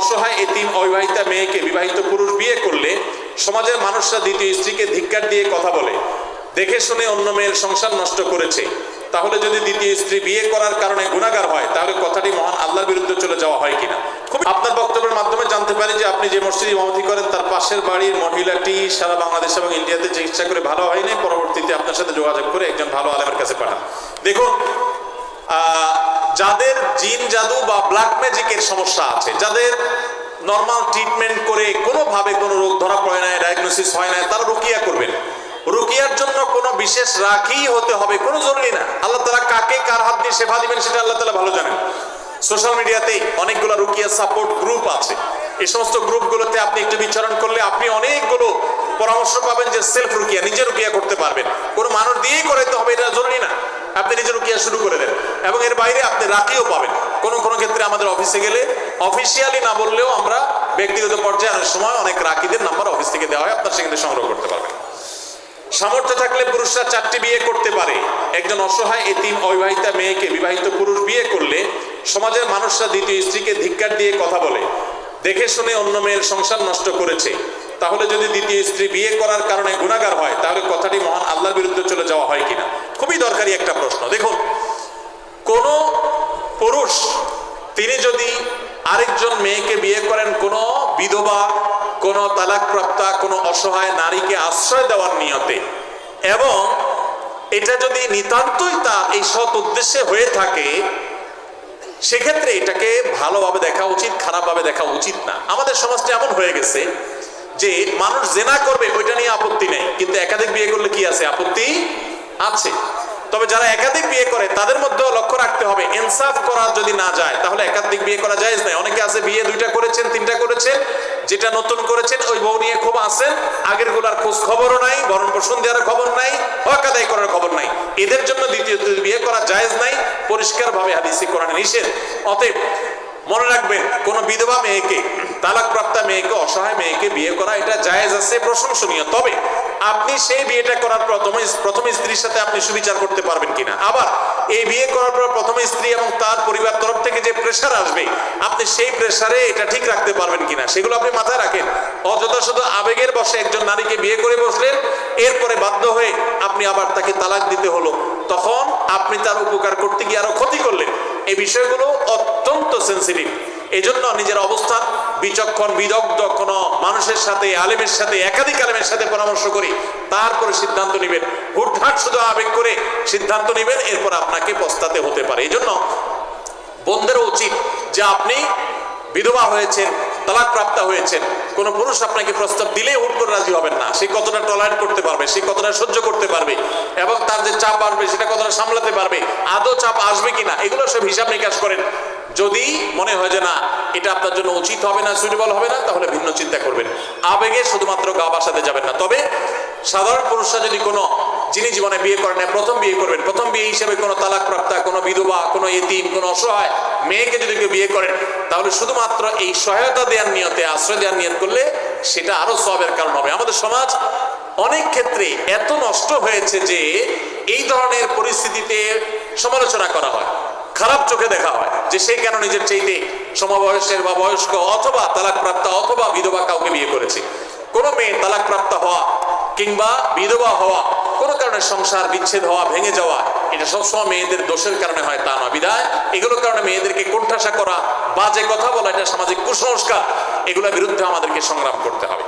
অসহায় এতিম, অবিবাহিতা মেয়েকে বিবাহিত পুরুষ বিয়ে করলে সমাজের মানুষরা দ্বিতীয় স্ত্রীকে ধিক্কার দিয়ে কথা বলে, দেখে শুনে অন্য মেয়ের সংসার নষ্ট করেছে। তাহলে যদি দ্বিতীয় স্ত্রী বিয়ে করার কারণে গুণাগার হয়, তাহলে কথাটি মহান আল্লাহর বিরুদ্ধে চলে যাওয়া হয় কিনা? খুব আপনার বক্তব্যের মাধ্যমে জানতে পারি যে আপনি যে মসজিদ ইমামতি করেন, তার পাশের বাড়ির মহিলাটি সারা বাংলাদেশ এবং ইন্ডিয়াতে চিকিৎসা করে ভালো হয়নি। পরবর্তীতে আপনার সাথে যোগাযোগ করে একজন ভালো আলেমের কাছে পাঠান। দেখুন যাদের জিন, জাদু বা ব্ল্যাক ম্যাজিকের সমস্যা আছে, যাদের নর্মাল ট্রিটমেন্ট করে কোনোভাবে কোনো রোগ ধরা পড়ে না ডায়াগনোসিস হয় না তারা রুকিয়া করবেন। রুকিয়ার জন্য কোনো বিশেষ রাখি হতে হবে, কোনো জরুরি না। আল্লাহ তালা কাকে কার হাত দিয়ে সেবা দিবেন সেটা আল্লাহ তালা ভালো জানেন। সোশ্যাল মিডিয়াতে অনেকগুলো রুকিয়া সাপোর্ট গ্রুপ আছে। এই সমস্ত গ্রুপগুলোতে আপনি একটু বিচরণ করলে আপনি অনেকগুলো পরামর্শ পাবেন যে সেলফ রুকিয়া নিজে রুকিয়া করতে পারবেন। কোনো মানুষ দিয়েই করাইতে হবে, এটা জরুরি না আপনি নিজে রুকিয়া শুরু করে দেন এবং এর বাইরে আপনি রাখিও পাবেন। কোনো কোনো ক্ষেত্রে আমাদের অফিসে গেলে অফিসিয়ালি না বললেও আমরা ব্যক্তিগত পর্যায়ে অনেক সময় অনেক রাখিদের নাম্বার অফিস থেকে দেওয়া হয়, আপনার সেখানে সংগ্রহ করতে পারবেন। সামর্থ্য থাকলে পুরুষরা চারটি বিয়ে করতে পারে। একজন অসহায় এতিম অবিবাহিতা মেয়েকে বিবাহিত পুরুষ বিয়ে করলে সমাজের মানুষরা দ্বিতীয় স্ত্রীকে ধিক্কার দিয়ে কথা বলে, দেখে শুনে অন্য মেয়ের সংসার নষ্ট করেছে। তাহলে যদি দ্বিতীয় স্ত্রী বিয়ে করার কারণে গুণাগার হয়, তাহলে কথাটি মহান আল্লাহর বিরুদ্ধে চলে যাওয়া হয় কিনা? খুবই দরকারি একটা প্রশ্ন। দেখুন কোন পুরুষ, তিনি যদি আরেকজন মেয়েকে বিয়ে করেন, কোনো বিধবা, কোনো তালাকপ্রাপ্তা, কোনো অসহায় নারীকে আশ্রয় দেওয়ার নিয়তে, এবং এটা যদি নিতান্তই তা এই সৎ উদ্দেশ্যে হয়ে থাকে, সেক্ষেত্রে এটাকে ভালোভাবে দেখা উচিত, খারাপভাবে দেখা উচিত না। আমাদের সমাজটা এমন হয়ে গেছে যে মানুষ জেনা করবে, ওইটা নিয়ে আপত্তি নেই। কিন্তু একাধিক বিয়ে করলে কি আছে? আপত্তি আছে। তবে যারা একাধিক বিয়ে করে, তাদের মধ্যেও লক্ষ্য রাখতে হবে, ইনসাফ করা যদি না যায়, তাহলে একাধিক বিয়ে করা যায় না অনেকে আছে বিয়ে দুইটা করেছেন, তিনটা করেছেন, যেটা নতুন করেছেন, ওই বউ নিয়ে খুব আছেন আগেরগুলার খোঁজ খবরও নাই বরণ পোষণ দেওয়ার খবর নাই, হক আদায় করার খবর নাই। এদের জন্য দ্বিতীয় বিয়ে করা জায়েজ নাই পরিষ্কার ভাবে হাদিসি কোরআনে নিষেধ। অতএব মনে রাখবেন, কোন বিধবা মেয়েকে, তালাকপ্রাপ্তা মেয়েকে, অসহায় মেয়েকে বিয়ে করা এটা জায়েজ আছে, প্রশংসনীয়। তবে আপনি সেই বিয়েটা করার প্রথম প্রথম স্ত্রীর সাথে আপনি সুবিচার করতে পারবেন কিনা? আবার, এই বিয়ে করার পর প্রথম স্ত্রী এবং তার পরিবার তরফ থেকে যে প্রেশার আসবে, আপনি সেই প্রেশারে এটা ঠিক রাখতে পারবেন কিনা? সেগুলো আপনি মাথায় রাখেন। অযথা শুধু আবেগের বসে একজন নারীকে বিয়ে করে বসলেন, এরপরে বাধ্য হয়ে আপনি আবার তাকে তালাক দিতে হলো। তখন আপনি তার উপকার করতে গিয়ে আরও ক্ষতি করলেন। এই বিষয়গুলো অত্যন্ত সেন্সিটিভ এই জন্য নিজের অবস্থান বিচক্ষণ, বিদগ্ধ কোন মানুষের সাথে, আলেমের সাথে, একাধিক আলেমের সাথে পরামর্শ করে, তারপরে সিদ্ধান্ত নেবেন। হুটহাট শুধু আবেগ করে সিদ্ধান্ত নেবেন, এরপর আপনাকে পস্তাতে হতে পারে। এই জন্য বোনদেরও উচিত যে আপনি বিধবা হয়েছেন তালাক প্রাপ্তা হয়েছেন, কোন পুরুষ আপনাকে প্রস্তাব দিলে হুট করে রাজি হবেন না। সে কতটা টলারেট করতে পারবে, সে কতটা সহ্য করতে পারবে, এবং তার যে চাপ আসবে, সেটা কতটা সামলাতে পারবে, আদৌ চাপ আসবে কিনা, এগুলো সব হিসাব নিকাশ করেন। যদি মনে হয় যে না, এটা আপনার জন্য উচিত হবে না সুইটেবল হবে না, তাহলে ভিন্ন চিন্তা করবেন। আবেগে শুধুমাত্র গা বাসাতে যাবেন না। তবে সাধারণ পুরুষরা যদি কোনো যিনি জীবনে বিয়ে করেন প্রথম বিয়ে করবেন, প্রথম বিয়ে হিসেবে কোনো তালাক প্রাপ্তা কোনো বিধবা, কোনো এতিম, কোনো অসহায় মেয়েকে যদি কেউ বিয়ে করেন, তাহলে শুধুমাত্র এই সহায়তা দেওয়ার নিয়তে, আশ্রয় দেওয়ার নিয়ত করলে সেটা আরও সবের কারণ হবে। আমাদের সমাজ অনেক ক্ষেত্রে এত নষ্ট হয়েছে যে এই ধরনের পরিস্থিতিতে সমালোচনা করা হয়। খারাপ চোখে দেখা হয় যে সে কেন নিজের চাইতে সমবয়সের বা বয়স্ক অথবা তালাক প্রাপ্তা অথবা বিধবা কাউকে বিয়ে করেছে। কোনো মেয়ে তালাক প্রাপ্ত হওয়া কিংবা বিধবা হওয়া, কোনো কারণে সংসার বিচ্ছেদ হওয়া, ভেঙে যাওয়া, এটা সবসময় মেয়েদের দোষের কারণে হয়, তা নয়। বিদায়, এগুলোর কারণে মেয়েদেরকে কোণঠাসা করা, বাজে কথা বলা, এটা সামাজিক কুসংস্কার, এগুলোর বিরুদ্ধে আমাদেরকে সংগ্রাম করতে হবে।